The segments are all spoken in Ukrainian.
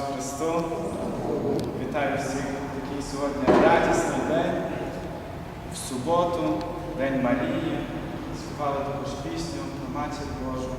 Христу! Вітаю всіх такий сьогодні радісний день. В суботу, День Марії. Співали також пісню про Матір Божу.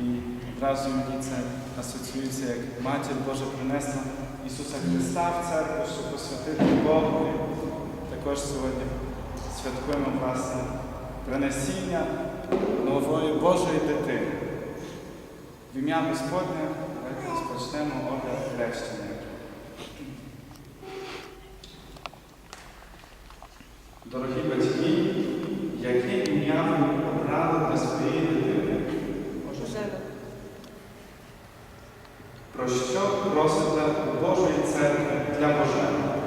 І одразу мені це асоціюється, як Матір Божа принесла Ісуса Христа в церкву, щоб посвятити Богу. Також сьогодні святкуємо власне принесіння нової Божої дитини. В ім'я давайте розпочнемо огляд хрещення. Дорогі батьки, яке ім'я ви обрали для своєї дитини? Про що просите у Божої церкви для Боженого?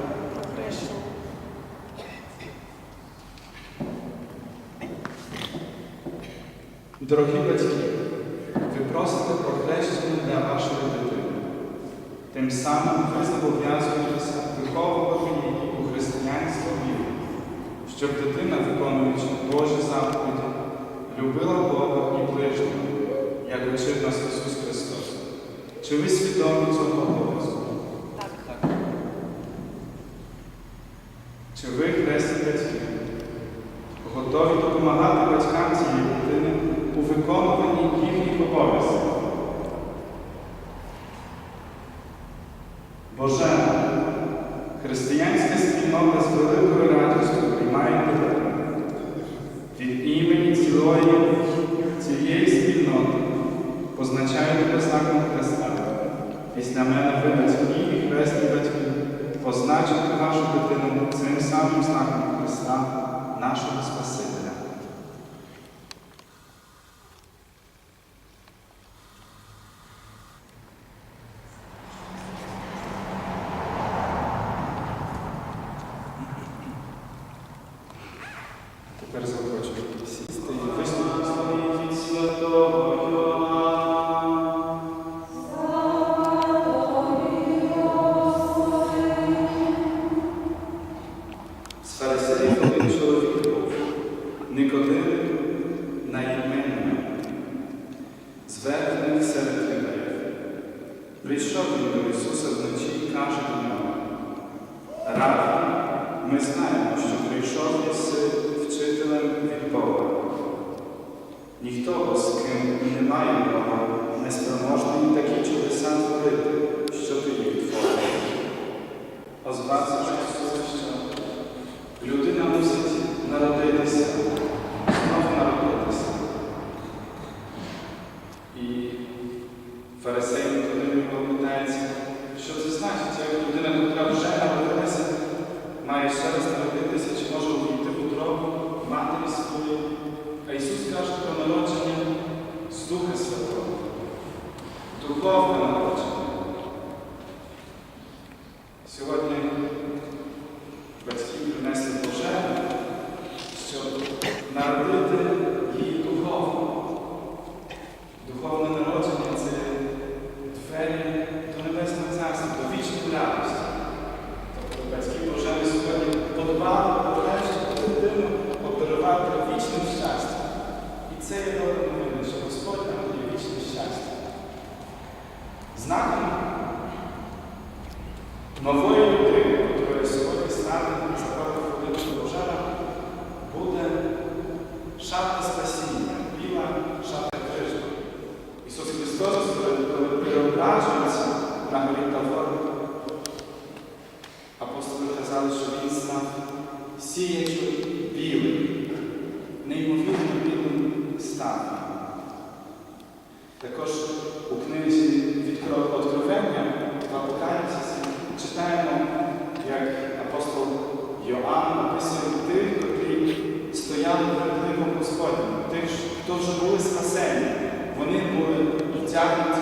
Дорогі батьки, ви просите про хрещення для вашої дитини. Тим самим ви зобов'язуєтеся виховувати її у християнську віру, щоб дитина, виконуючи Божі заповіді, любила Бога і ближнього, як учив нас Ісус Христос. Чи ви свідомі цього обов'язку? Так. Чи ви, хресні батьки, готові допомагати батькам цієї дитини у виконуванні їхніх обов'язків? Божена, християнська спільнота з великою радістю приймає тебе. Від імені цілої цієї спільноти позначаю тебе знаком Христа. Після мене ви, батьки і хресні батьки, позначити вашу дитину цим самим знаком Христа, нашого Спасителя. Тепер захочу сісти і вислухати від святого Йоанна. З фарисеїв один чоловік був, Никодим на ім'я, звернений серед євреїв. Прийшов він до Ісуса вночі і каже до нього, Рави, ми знаємо, що прийшов єси вчителем від Бога. Ніхто, бо з ким немає Бога, не спроможний такі чудеса творити, що ти їх творив. Озвався ж Ісус, що людина мусить народитися, знову народитися. І фарисей Никодим його питається, що це значить, як людина, яка вже народилася, має ще раз народитися, чи може увійти в утробу матері свою. А Ісус каже про народження Духа Святого, духовне народження. Сьогодні батьки принесли божену, щоб народити її духовно. Духовне народження це двері до Небесного Царства, до вічної радості. Тобто батьки божені сьогодні подбали про те, щоб дитину обдарувати вічним щастям. І це є добра новина, що Господь нам дає вічне щастя. Знаком нової людини, якою сьогодні стане заходить Володимира Божена, буде шапка спасіння, біла шапка крижа. Ісус Христос, коли переображується на горі Тавор, апостоли казали, що Він став сіячим білим, неймовірно білим станом. Також у книзі «Відкро- Откровення в Апокаліпсисі читаємо, як апостол Йоанн описує тих, котрі стояли перед ликом Господнім, тих, хто вже були спасені. Вони були втягнуті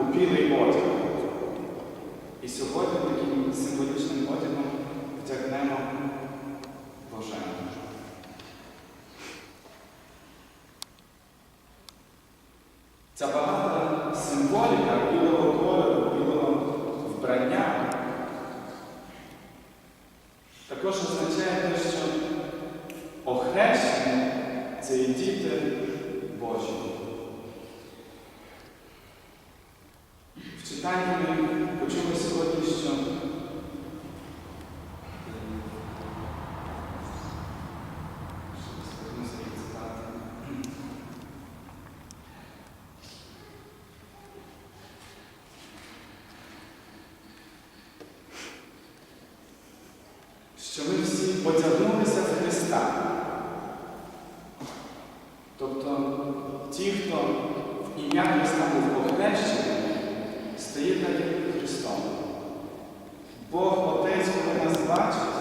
у білий одяг. І сьогодні таким символічним одягом втягнемо Божену. Ця багата символіка білого кольору, білого вбрання також означає те, що охрещені це і діти Божі. В читанні ми почули сьогодні, що що ми всі одягнулися в Христа. Тобто ті, хто в ім'я Христа був охрещений, стає так, Христом. Бог Отець, коли нас бачить,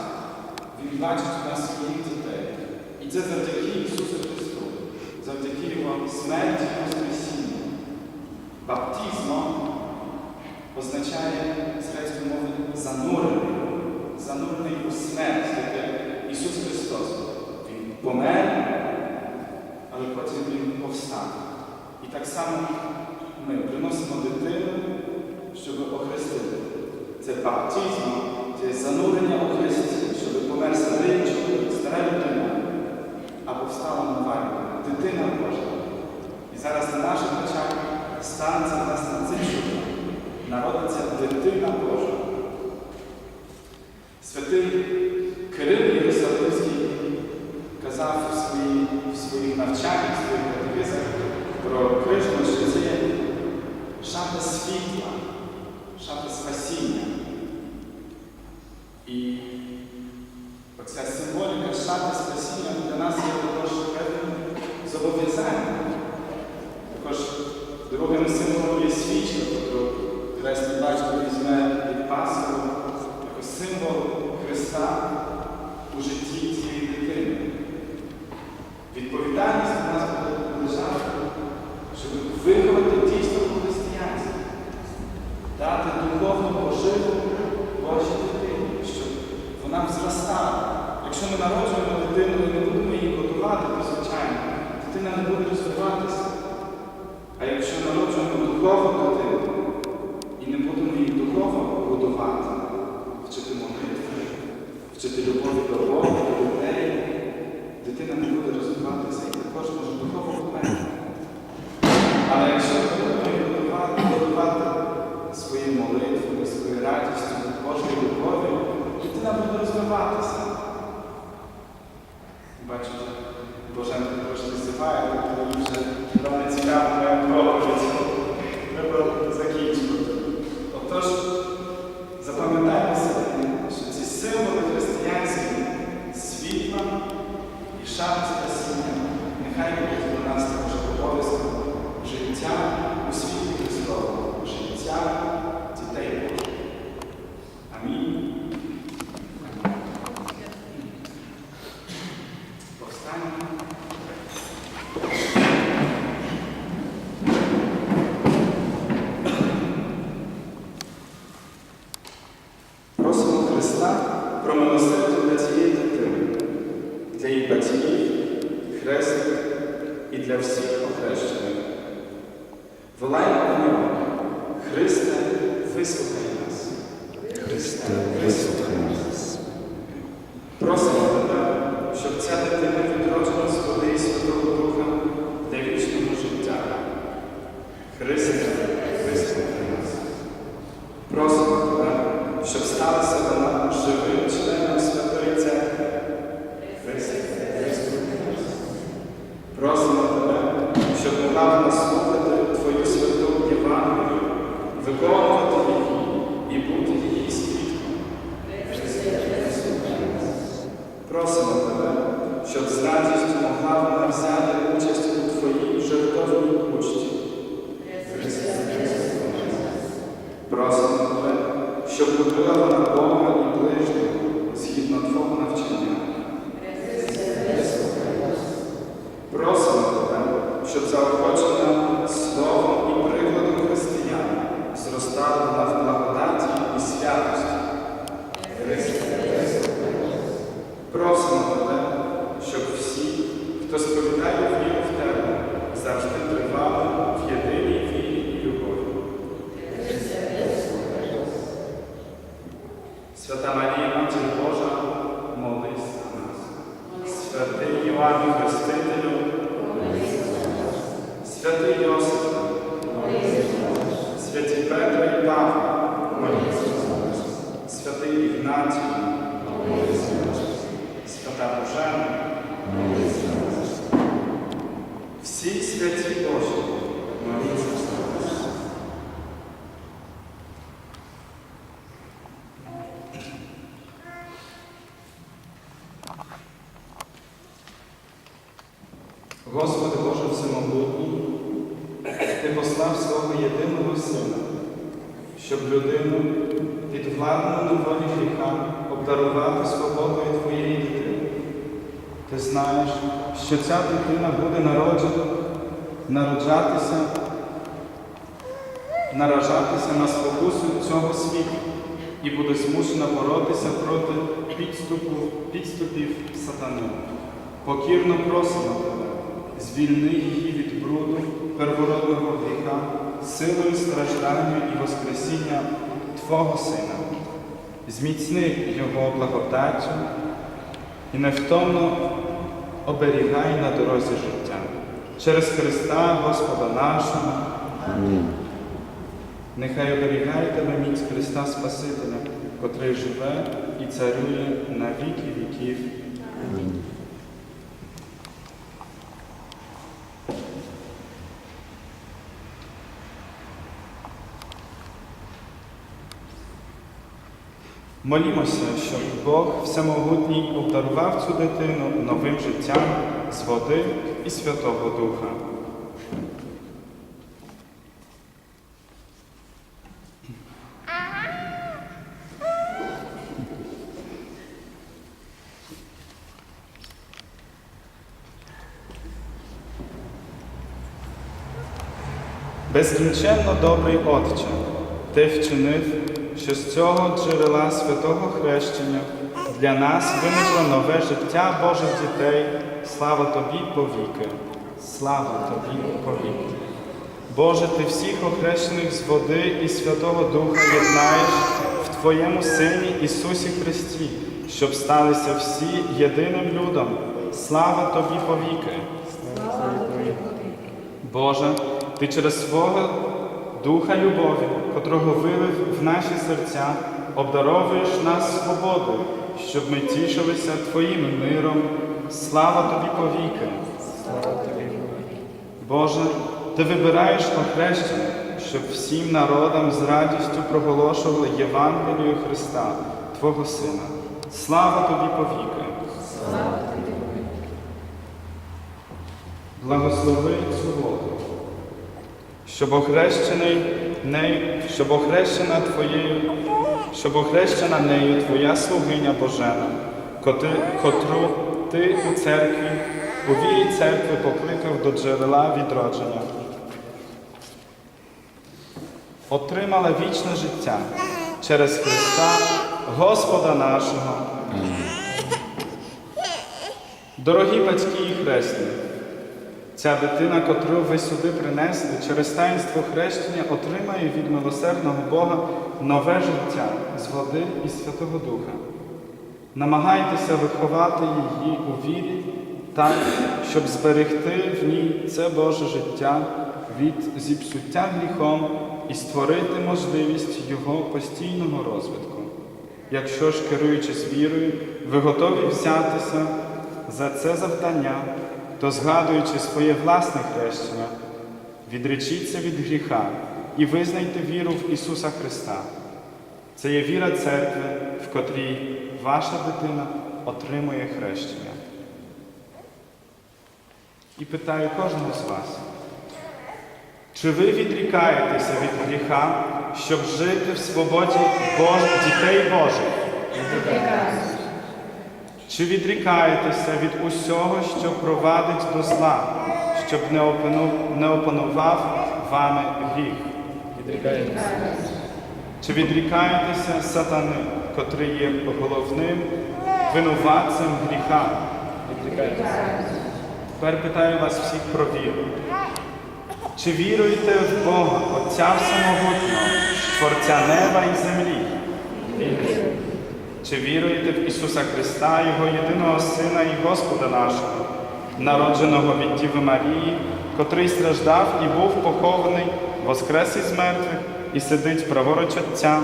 Він бачить у нас своїх дітей. І це завдяки Ісусу Христу, завдяки Його смерті і Воскресінню. Баптізмо означає з мови занурений, занурений у смерть, як Ісус Христос. Він помер, але потім Він повстав. І так само ми приносимо дитину, щоб охрестити. Це баптизм, це занурення у Христі, щоб помер старий чоловік, стара людина, а повстала нова дитина Божа. І зараз на наших очах станеться нас на цим. Народиться дитина Божа. Святий Кирил Єрусалимський казав в, свої, своїх навчаннях, в своїх катехизах про Кришну, що це є шата світла, шата спасіння. І оця символіка шати спасіння для нас є також певним зобов'язанням. Також другим символом є свічка, тобто Хресний батько візьме від Пасху символ Христа у житті цієї дитини. Відповідальність у нас буде лежати, щоб виховати дійсно християнство, дати духовну поживу Божій дитині, щоб вона зростала. Якщо ми народжуємо дитину і не будемо її годувати, то звичайно, дитина не буде розвиватися. А якщо народжуємо духовну дитину і не будемо її духовно годувати, вчити молитви, вчити любові до Бога, до людей, дитина не буде розвиватися і також може духовно померти. Але якщо ми будемо її годувати, годувати своєю молитвою, своєю радістю, Божою любов'ю, дитина буде розвиватися. Бачите, Божен також називає, тому вже нам не цікаво моя проповідь. Треба закінчувати. Отож, запам'ятайте собі, що ці символи християнські світла і шапки спасіння нехай будуть для нас також обов'язком життя у світі Христовому, життя дітей Божих. Амінь. Повстанемо. Просимо Христа про милосердя для цієї дитини, для її батьків, хресних і для всіх охрещених. Волаємо до нього. Христе, вислухай нас. Христе, вислухай нас. Просимо тебе, щоб ця дитина відроджена з води і Святого Духа для вічного життя. Христе, вислухай нас. Просимо тебе, щоб сталася вона живим членом Святої Церкви. Христе, вислухай нас. Просимо тебе, щоб могла вона слухати Твою святу Євангелію, виконувати її і бути її свідком. Просимо тебе, щоб з радістю могла вона взяти участь у Твоїй жертовній учті. Любила вона Бога і ближнього згідно Твого навчання. Просимо тебе, щоб заохочена словом і прикладом християн зростала вона в благодаті і святості. Просимо тебе, щоб всі, хто сповідає віру в тебе, завжди тривали в єдиній вірі і любові. Свята Марія, Матір Божа, молись за нас. Святий Йоанн Хрестителю, святий Йосиф, святі Петро і Павло, моліться за нас. Святий Ігнатій, свята Божена, всі святі Божі, моліться за нас. Господи Боже Всемогутній, Ти послав свого єдиного Сина, щоб людину від владного неволі гріха обдарувати свободою Твоєї дитини. Ти знаєш, що ця дитина буде народжена, народжатися, наражатися на спокусу цього світу і буде змушена боротися проти підступу, підступів сатани. Покірно просимо звільни її від бруду первородного гріха, силою страждання і воскресіння Твого Сина. Зміцни Його благодаттю і невтомно оберігай на дорозі життя. Через Христа Господа нашого. Амінь. Нехай оберігає тебе міць Христа Спасителя, котрий живе і царює на віки віків. Амінь. Молімося, щоб Бог Всемогутній обдарував цю дитину новим життям з води і Святого Духа. Безкінченно добрий Отче, Ти вчинив, що з цього джерела святого хрещення для нас виникло нове життя Божих дітей. Слава Тобі повіки. Слава Тобі повіки. Боже, Ти всіх охрещених з води і Святого Духа єднаєш в Твоєму Сині Ісусі Христі, щоб сталися всі єдиним людом. Слава Тобі повіки. Боже, Ти через свого Духа любові, котрого вилив в наші серця, обдаровуєш нас свободою, щоб ми тішилися Твоїм миром. Слава Тобі повіки. Боже, Ти вибираєш охрещення, щоб всім народам з радістю проголошували Євангелію Христа, Твого Сина. Слава Тобі повіки. Благослови цю воду, щоб охрещений нею, щоб охрещена твоєю, щоб охрещена нею твоя слугиня Божена, коти- котру ти у церкві, у вірі церкви покликав до джерела відродження. Отримала вічне життя через Христа, Господа нашого. Дорогі батьки і хресні, Ця дитина, котру ви сюди принесли, через таїнство хрещення отримає від милосердного Бога нове життя з води і Святого Духа. Намагайтеся виховати її у вірі так, щоб зберегти в ній це Боже життя від зіпсуття гріхом і створити можливість його постійного розвитку. Якщо ж, керуючись вірою, ви готові взятися за це завдання, то згадуючи своє власне хрещення, відречіться від гріха і визнайте віру в Ісуса Христа. Це є віра церкви, в котрій ваша дитина отримує хрещення. І питаю кожного з вас, Чи ви відрікаєтеся від гріха, щоб жити в свободі Бож... дітей Божих? Чи відрікаєтеся від усього, що провадить до зла, щоб не, опану... не опанував вами гріх? Чи відрікаєтеся сатани, котрий є головним винуватцем гріха? Тепер питаю вас всіх про віру. Чи віруєте в Бога, Отця Всемогутнього, Творця неба і землі? Чи віруєте в Ісуса Христа, Його єдиного Сина і Господа нашого, народженого від Діви Марії, котрий страждав і був похований, воскрес із мертвих і сидить праворуч Отця?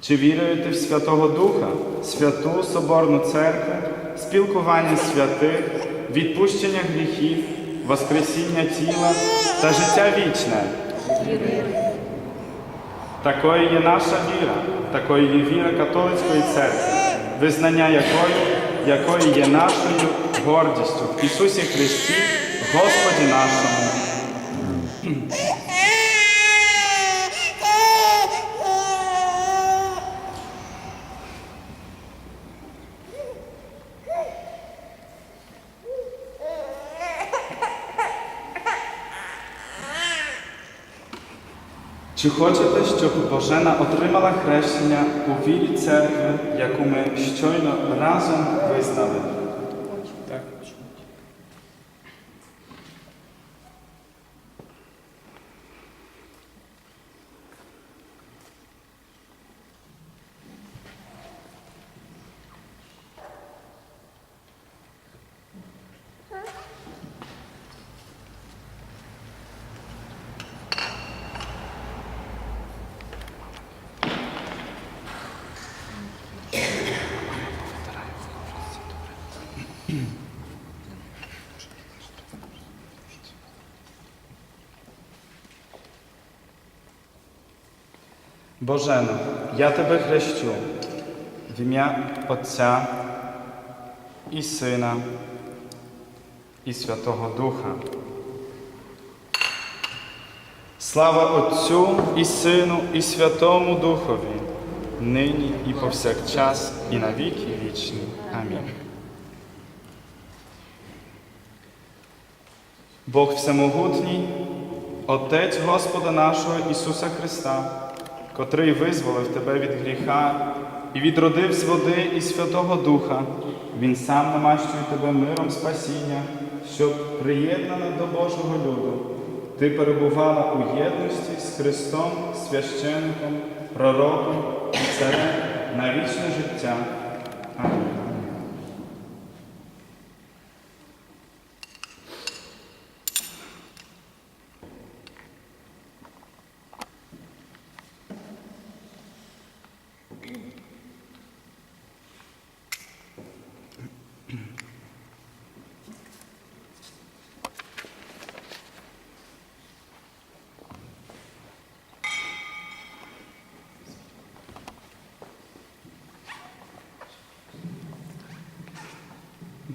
Чи віруєте в Святого Духа, святу Соборну Церкву, спілкування святих, відпущення гріхів, Воскресіння тіла та життя вічне? Такою є наша віра, такою є віра католицької церкви, визнання якої, якої є нашою гордістю в Ісусі Христі, Господі нашому. Чи хочете, щоб Божена отримала хрещення у вірі церкви, яку ми щойно разом визнали? Так. Божено, я тебе хрещу в ім'я Отця і Сина і Святого Духа. Слава Отцю і Сину, і Святому Духові, нині і повсякчас, і на віки вічні. Амінь. Бог Всемогутній, Отець Господа нашого Ісуса Христа, котрий визволив тебе від гріха і відродив з води і Святого Духа, Він сам намащує тебе миром спасіння, щоб приєднана до Божого люду, ти перебувала у єдності з Христом, священником, пророком і царем на вічне життя. Амінь.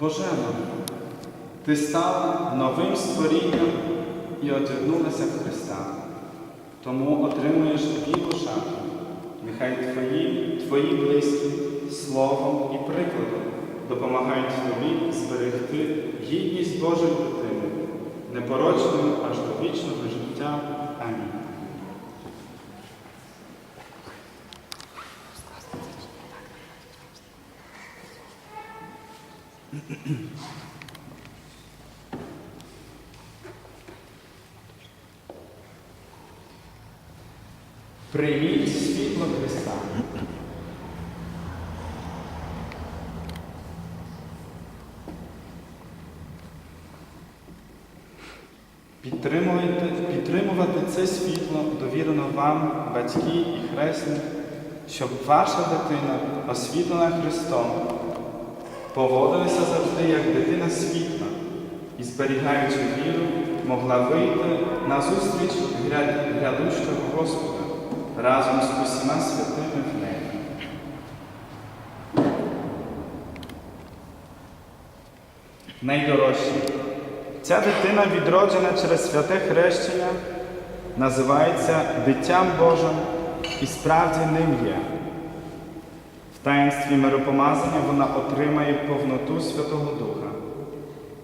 Божена, ти стала новим створінням і одягнулася в Христа. Тому отримуєш білу шату. Нехай твої, твої близькі словом і прикладом допомагають тобі зберегти гідність Божої дитини, непорочною аж до вічного життя. Амінь. Прийміть світло Христа. Підтримуйте, підтримувати це світло довірено вам, батьки і хресні, щоб ваша дитина, освітлена Христом, поводилася завжди як дитина світла і, зберігаючи віру, могла вийти на зустріч гряд- грядущого Господа разом з усіма святими в небі. Найдорожчі, Ця дитина, відроджена через святе хрещення, називається Дитям Божим і справді ним є. В таїнстві миропомазання вона отримає повноту Святого Духа.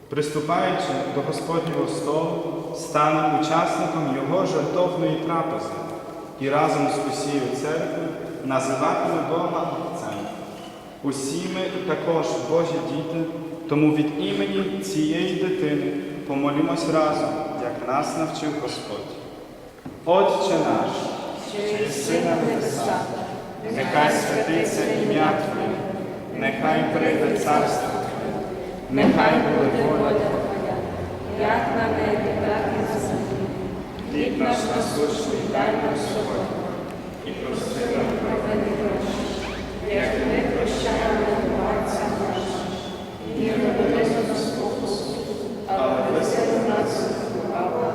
Приступаючи до Господнього столу, стане учасником Його жертовної трапези і разом з усією церквою називатиме Бога Отцем. Усі ми також Божі діти, тому від імені цієї дитини помолімось разом, як нас навчив Господь. Отче наш, що єси на нехай святиться ім'я Твоє, нехай прийде царство Твоє, нехай буде воля Твоя, як на небі, так і на землі. Хліб наш насущний дай нам сьогодні, і прости нам Провини наші, як ми прощаємо винуватцям нашим. І не веди нас спокусу, але визволи нас від лукавого.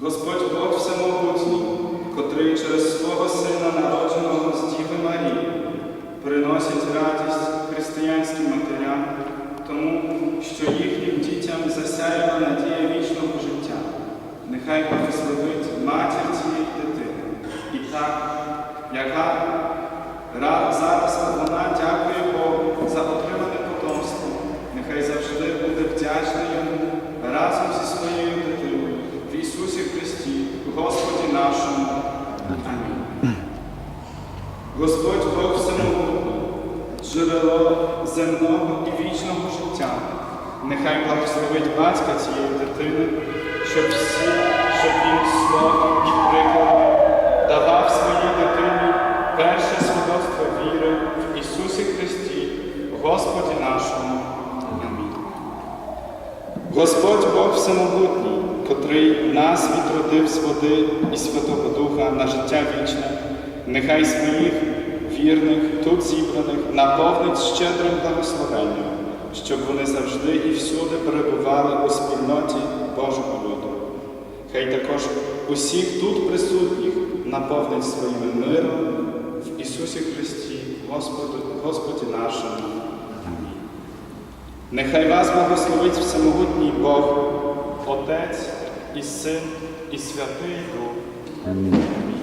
Господь Бог Всемогутній, котрий через свого Сина, народженого з Діви Марії, приносить радість християнським матерям, тому що їхнім дітям засяяла надія вічного життя. Нехай благословить матір цієї дитини. І так, яка ра- зараз вона дякує Богу за отримане потомство, нехай завжди буде вдячна йому разом зі своєю дитиною в Ісусі Христі, Господі нашому. Амінь. Господь Бог Всемогутній, джерело земного і вічного життя. Нехай благословить батька цієї дитини, щоб всі, щоб він словом і прикладом давав своїй дитині перше свідоцтво віри в Ісусі Христі, Господі нашому. Господь Бог Всемогутній, котрий нас відродив з води і Святого Духа на життя вічне, нехай своїх вірних тут зібраних наповнить щедрим благословенням, щоб вони завжди і всюди перебували у спільноті Божого люду. Хай також усіх тут присутніх наповнить своїм миром в Ісусі Христі, Господу, Господі нашому. Нехай вас благословить всемогутній Бог, Отець і Син, і Святий Дух. Амінь.